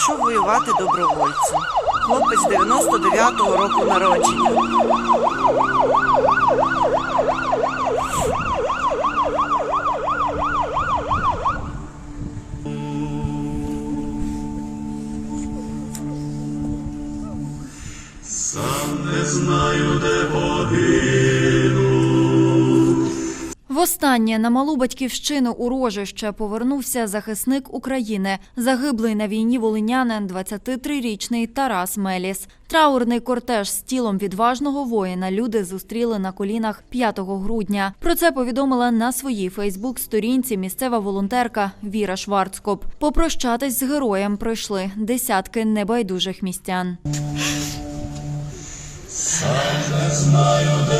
пішов воювати добровольцем. Хлопець 99-го року народження. Востаннє на малу батьківщину у Рожище повернувся захисник України, загиблий на війні волинянин 23-річний Тарас Меліс. Траурний кортеж з тілом відважного воїна люди зустріли на колінах 5 грудня. Про це повідомила на своїй Фейсбук-сторінці місцева волонтерка Віра Шварцкоп. Попрощатись з героєм пройшли десятки небайдужих містян. Погину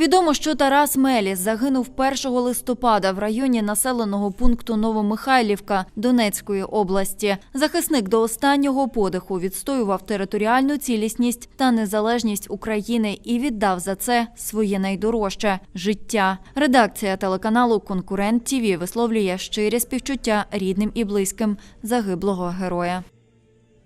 Відомо, що Тарас Меліс загинув 1 листопада в районі населеного пункту Новомихайлівка Донецької області. Захисник до останнього подиху відстоював територіальну цілісність та незалежність України і віддав за це своє найдорожче життя. Редакція телеканалу Конкурент ТІВІ висловлює щирі співчуття рідним і близьким загиблого героя.